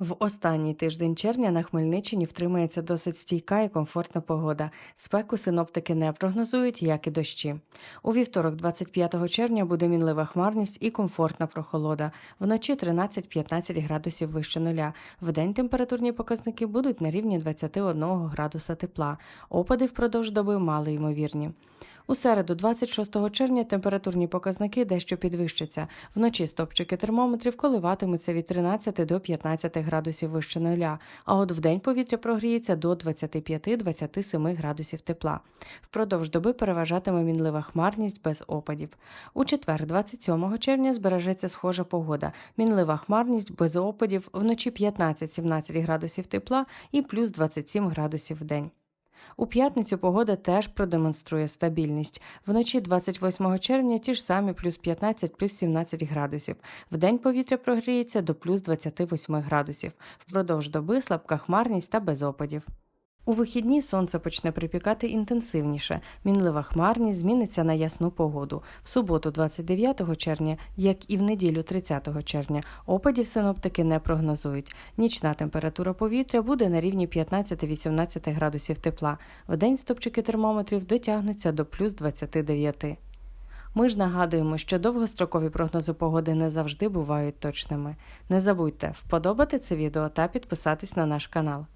В останній тиждень червня на Хмельниччині втримається досить стійка і комфортна погода. Спеку синоптики не прогнозують, як і дощі. У вівторок, 25 червня, буде мінлива хмарність і комфортна прохолода. Вночі 13-15 градусів вище нуля. Вдень температурні показники будуть на рівні 21 градуса тепла. Опади впродовж доби мало ймовірні. У середу, 26 червня, температурні показники дещо підвищаться. Вночі стопчики термометрів коливатимуться від 13 до 15 градусів вище нуля, а от вдень повітря прогріється до 25-27 градусів тепла. Впродовж доби переважатиме мінлива хмарність без опадів. У четвер, 27 червня, збережеться схожа погода. Мінлива хмарність без опадів, вночі 15-17 градусів тепла і плюс 27 градусів в день. У п'ятницю погода теж продемонструє стабільність. Вночі 28 червня ті ж самі плюс 15, плюс 17 градусів. Вдень повітря прогріється до плюс 28 градусів. Впродовж доби слабка хмарність та без опадів. У вихідні сонце почне припікати інтенсивніше. Мінлива хмарність зміниться на ясну погоду. В суботу, 29 червня, як і в неділю 30 червня, опадів синоптики не прогнозують. Нічна температура повітря буде на рівні 15-18 градусів тепла. Вдень стопчики термометрів дотягнуться до плюс 29. Ми ж нагадуємо, що довгострокові прогнози погоди не завжди бувають точними. Не забудьте вподобати це відео та підписатись на наш канал.